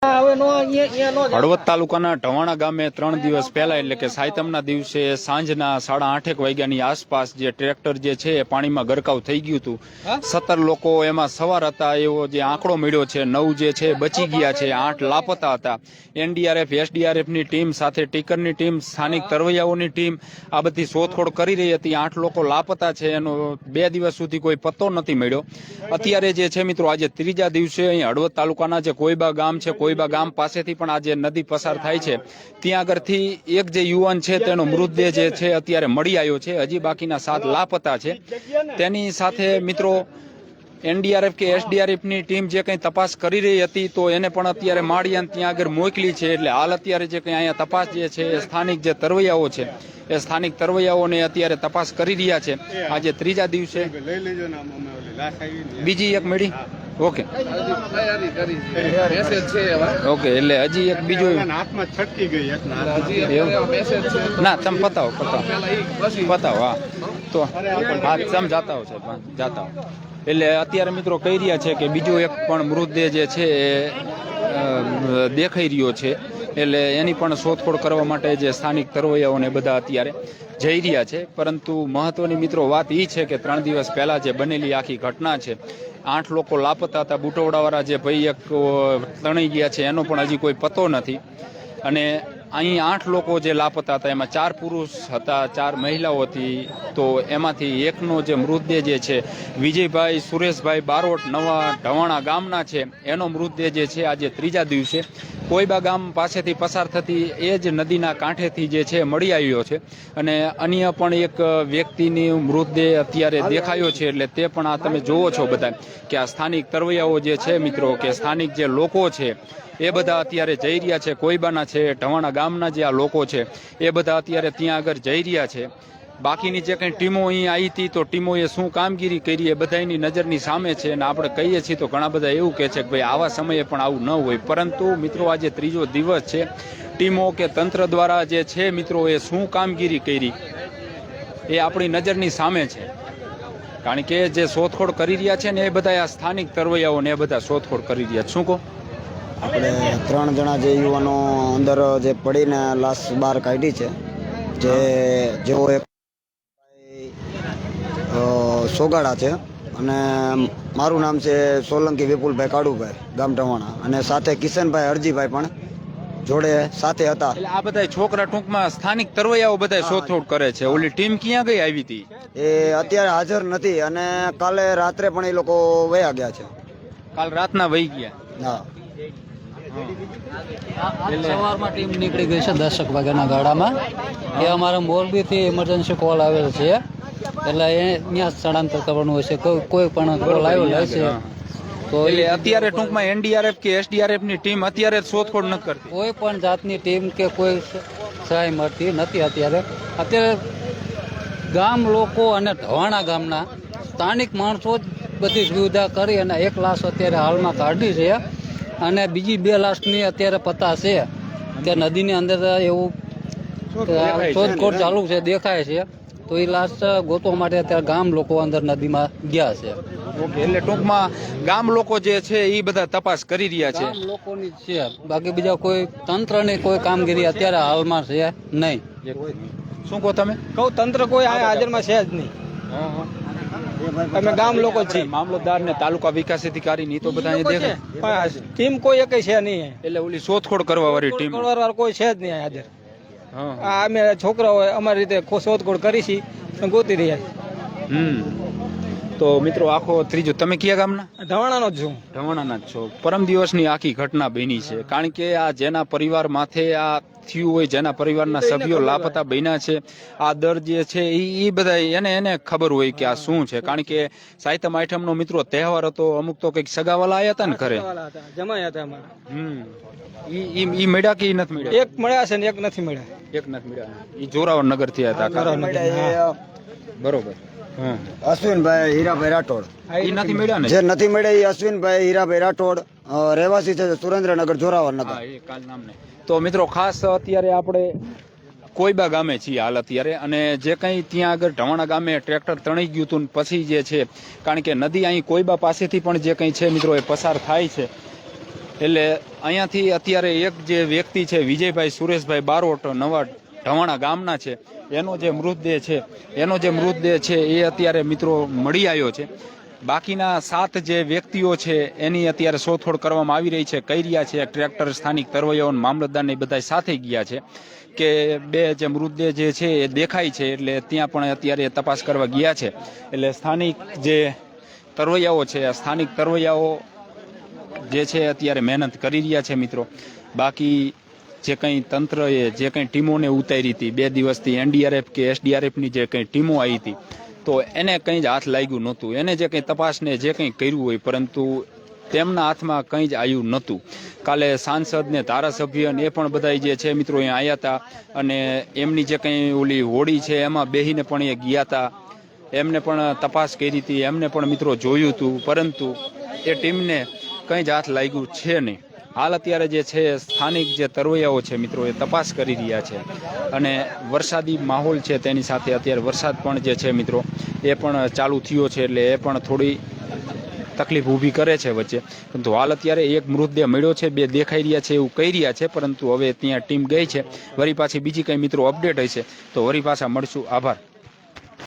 હળવદ તાલુકાના ઢવાણા ગામે ત્રણ દિવસ પહેલા એટલે કે સાયતમના દિવસે સાંજના સાડા આઠેક વાગ્યાની આસપાસ જે ટ્રેક્ટર જે છે એ પાણીમાં ગરકાવ થઈ ગયું હતું. સત્તર લોકો એમાં સવાર હતા એવો જે આંકડો મળ્યો છે નવ જે છે બચી ગયા છે આઠ લાપતા હતા. એનડીઆરએફ એસડીઆરએફની ટીમ સાથે ટીકરની ટીમ સ્થાનિક તરવૈયાઓની ટીમ આ બધી શોધખોળ કરી રહી હતી. આઠ લોકો લાપતા છે એનો બે દિવસ સુધી કોઈ પત્તો નથી મળ્યો. અત્યારે જે છે મિત્રો આજે ત્રીજા દિવસે અહીં હળવદ તાલુકાના જે કોઈબા ગામ છે કોઈબા ગામ પાસેથી પણ આ જે નદી પસાર થાય છે ત્યાં આગળથી એક જે યુવાન છે તેનો મૃતદેહ જે છે અત્યારે મળી આવ્યો છે હજી બાકીના સાત લાપતા છે. તેની સાથે મિત્રો એનડીઆરએફ કે એસડીઆરએફની ટીમ જે કંઈ તપાસ કરી રહી હતી તો એને પણ અત્યારે માળિયાન ત્યાં આગળ મોકલી છે એટલે હાલ અત્યારે જે કંઈ અહીંયા તપાસ જે છે એ સ્થાનિક જે તરવૈયાઓ છે એ સ્થાનિક તરવૈયાઓને અત્યારે તપાસ કરી રહ્યા છે. આજે ત્રીજા દિવસે બીજી એક મેળી. ઓકે. ઓકે એટલે હજી એક બીજું હાથમાં છટકી ગઈ ના તમે પતાવો પતાવો. પતાવો હા. તો હા તમે જાતા હો સાહેબ હા, જાતા એટલે અત્યારે મિત્રો કહી રહ્યા છે કે બીજો એક પણ મૃતદેહ જે છે એ દેખાઈ રહ્યો છે. એટલે એની પણ શોધખોળ કરવા માટે જે સ્થાનિક તરવૈયાઓને બધા અત્યારે જઈ રહ્યા છે. પરંતુ મહત્વની મિત્રો વાત એ છે કે ત્રણ દિવસ પહેલાં જે બનેલી આખી ઘટના છે આઠ લોકો લાપતા હતા. બુટોવડાવાળા જે ભાઈ એક તણાઈ ગયા છે, એનો પણ હજી કોઈ પતો નથી. અને અહીં આઠ લોકો જે લાપતા હતા, એમાં ચાર પુરુષ હતા, ચાર મહિલાઓ હતી. તો એમાંથી એકનો જે મૃતદેહ જે છે, વિજયભાઈ, સુરેશભાઈ બારોટ નવા ઢવાણા ગામના છે. એનો મૃતદેહ જે છે, આજે ત્રીજા દિવસે કોઈબા ગામ પાસેથી પસાર થતી એ જ નદીના કાંઠેથી જે છે મળી આવ્યો છે. અને અન્ય પણ એક વ્યક્તિની મૃતદેહ અત્યારે દેખાયો છે એટલે તે પણ આ તમે જુઓ છો બધા કે આ સ્થાનિક તરવૈયાઓ જે છે મિત્રો કે સ્થાનિક જે લોકો છે એ બધા અત્યારે જઈ રહ્યા છે. કોઈબાના છે, ઢવાણા ગામના જે આ લોકો છે એ બધા અત્યારે ત્યાં આગળ જઈ રહ્યા છે. બાકીની જે કંઈ ટીમો અહીં આવી હતી, તો ટીમોએ શું કામગીરી કરી એ બધાની નજરની સામે છે અને આપણે કહીએ છીએ તો ઘણા બધા એવું કહે છે કે ભાઈ આવા સમયે પણ આવું ન હોય. પરંતુ મિત્રો, આજે ત્રીજો દિવસ છે. ટીમો કે તંત્ર દ્વારા જે છે મિત્રો, એ શું કામગીરી કરી? એ આપણી નજરની સામે છે. કારણ કે જે શોધખોળ કરી રહ્યા છે ને એ બધા આ સ્થાનિક તરવૈયાઓને એ બધા શોધખોળ કરી રહ્યા છે. શું કહો? આપણે ત્રણ જણા જે યુવાનો અંદર જે પડીને લાશ બહાર કાઢી છે, જે જેઓ એક સોગાડા છે. અને મારું નામ છે સોલંકી વિપુલભાઈ કાળુભાઈ ગામ ટવાણા. અને સાથે કિશનભાઈ હરજીભાઈ પણ જોડે સાથે હતા. એટલે આ બધા છોકરા ટૂંકમાં સ્થાનિક તરવૈયાઓ બધા શોધખોળ કરે છે. ઓલી ટીમ ક્યાં ગઈ આવી હતી? એ અત્યારે હાજર નથી અને કાલે રાત્રે પણ એ લોકો વયા ગયા છે. કાલ રાતના વહી ગયા? હા. સવારમાં ટીમ નીકળી ગઈ છે દસક વાગ્યાના ગાડામાં એ અમારા મોરબીથી ઇમરજન્સી કોલ આવેલ છે. એટલે એ ત્યાં સ્થળાંતર કરવાનું હોય છે. કોઈ પણ કોલ આવેલ હશે. તો એ અત્યારે ટૂંકમાં એનડીઆરએફ કે એસડીઆરએફની ટીમ અત્યારે શોધખોળ નથી કરતી? કોઈ પણ જાતની ટીમ કે કોઈ સહાય મળતી નથી અત્યારે. અત્યારે ગામ લોકો અને ઢવાણા ગામના સ્થાનિક માણસો જ બધી સુવિધા કરી અને એક લાશ અત્યારે હાલમાં કાઢી છે. અને બીજી બે લાશની અત્યારે પતા છે. કે નદીની અંદર એવું શોધખોળ ચાલુ છે દેખાય છે. તો એ લાશ ગોતવા માટે અત્યારે ગામ લોકો અંદર નદીમાં ગયા છે. ઓકે એટલે ટૂંકમાં ગામ લોકો જે છે એ બધા તપાસ કરી રહ્યા છે. લોકોની છે. બાકી બીજા કોઈ તંત્રની કોઈ કામગીરી અત્યારે હાલમાં છે નહીં. શું કહો તમે? કહું તંત્ર કોઈ આ હાજરમાં છે જ નહીં. અમે ગામ લોકો છીએ. મામલતદાર ને તાલુકા વિકાસ અધિકારી ની તો બધા દેખાય. ટીમ કોઈ એક છે નહીં. એટલે ઓલી શોધખોળ કરવા વાળી ટીમ. કોઈ છે જ નહીં હાજર. અમે છોકરાઓ અમારી રીતે શોધખોળ કરી છે ગોતી રહ્યા હમ. તો મિત્રો આખો ત્રીજો તમે કયા ગામના? ધવાણાનો જ છું. ધવાણાના જ છો. પરમ દિવસની આખી ઘટના બની છે. કારણ કે આ જેના પરિવાર માથે આ થયું હોય જેના પરિવારના સભ્યો લાપતા બન્યા છે આ દર જે છે એ એ બધા એને એને ખબર હોય કે આ શું છે. કારણ કે સાહિત્ય આઠમનો મિત્રો તહેવાર હતો અમુક તો કંઈક સગાવાલા આવ્યા હતા ને ઘરે? હતા જમાયા હતા અમારા. હમ. ઈ મળ્યા કે ઈ નથી મળ્યા? એક મળ્યા છે ને એક નથી મળ્યા. એક નથી મળ્યા. ઈ જોરાવર નગરથી હતા બરોબર. અશ્વિનભાઈ હીરાભાઈ રાઠોડ. જે નથી મળ્યા ને? નથી મળે એ અશ્વિનભાઈ હીરાભાઈ રાઠોડ રહેવાસી છે સુરેન્દ્રનગર જોરાવર નગર. હા એ કાલ નામ ને તો મિત્રો ખાસ અત્યારે આપણે કોઈબા ગામે છીએ હાલ અત્યારે અને જે કંઈ ત્યાં આગળ ઢવાણા ગામે ટ્રેક્ટર તણાઈ ગયું હતું પછી જે છે કારણ કે નદી અહીં કોઈબા પાસેથી પણ જે કંઈ છે મિત્રો એ પસાર થાય છે. એટલે અહીંયાથી અત્યારે એક જે વ્યક્તિ છે વિજયભાઈ સુરેશભાઈ બારોટ નવા ઢવાણા ગામના છે. એનો જે મૃતદેહ છે, એનો જે મૃતદેહ છે એ અત્યારે મિત્રો મળી આવ્યો છે. બાકીના સાત જે વ્યક્તિઓ છે એની અત્યારે શોધખોળ કરવામાં આવી રહી છે. કઈ રહ્યા છે, ટ્રેક્ટર, સ્થાનિક તરવૈયાઓ મામલતદારને મામલતદાર બધા સાથે ગયા છે કે બે જે મૃતદેહ જે છે એ દેખાય છે એટલે ત્યાં પણ અત્યારે તપાસ કરવા ગયા છે. એટલે સ્થાનિક જે તરવૈયાઓ છે સ્થાનિક તરવૈયાઓ જે છે અત્યારે મહેનત કરી રહ્યા છે મિત્રો. બાકી જે કંઈ તંત્રએ જે કંઈ ટીમોને ઉતારી હતી, બે દિવસથી એનડીઆરએફ કે એસડીઆરએફની જે કંઈ ટીમો આવી હતી, તો એને કંઈ જ હાથ લાગ્યું નહોતું. એને જે કંઈ તપાસને જે કંઈ કર્યું હોય, પરંતુ તેમના હાથમાં કંઈ જ આવ્યું નહોતું. કાલે સાંસદ ને ધારાસભ્ય ને એ પણ બધા જે છે મિત્રો અહીંયા આવ્યા હતા, અને એમની જે કંઈ ઓલી હોડી છે, એમાં બેહીને પણ એ ગયા હતા. એમને પણ તપાસ કરી હતી, એમને પણ મિત્રો જોયું હતું, પરંતુ એ ટીમને કંઈ જ હાથ લાગ્યું છે નહીં. હાલ અત્યારે જે છે, સ્થાનિક જે તરવૈયાઓ છે મિત્રો, એ તપાસ કરી રહ્યા છે. અને વરસાદી માહોલ છે તેની સાથે અત્યારે વરસાદ પણ જે છે મિત્રો, એ પણ ચાલુ થયો છે એટલે એ પણ થોડી તકલીફ ઊભી કરે છે વચ્ચે. પરંતુ હાલ અત્યારે એક મૃતદેહ મળ્યો છે, બે દેખાઈ રહ્યા છે એવું કહી રહ્યા છે, પરંતુ હવે ત્યાં ટીમ ગઈ છે. વરી પાછી બીજી કંઈ મિત્રો અપડેટ હશે તો વરી પાછા મળશું. આભાર.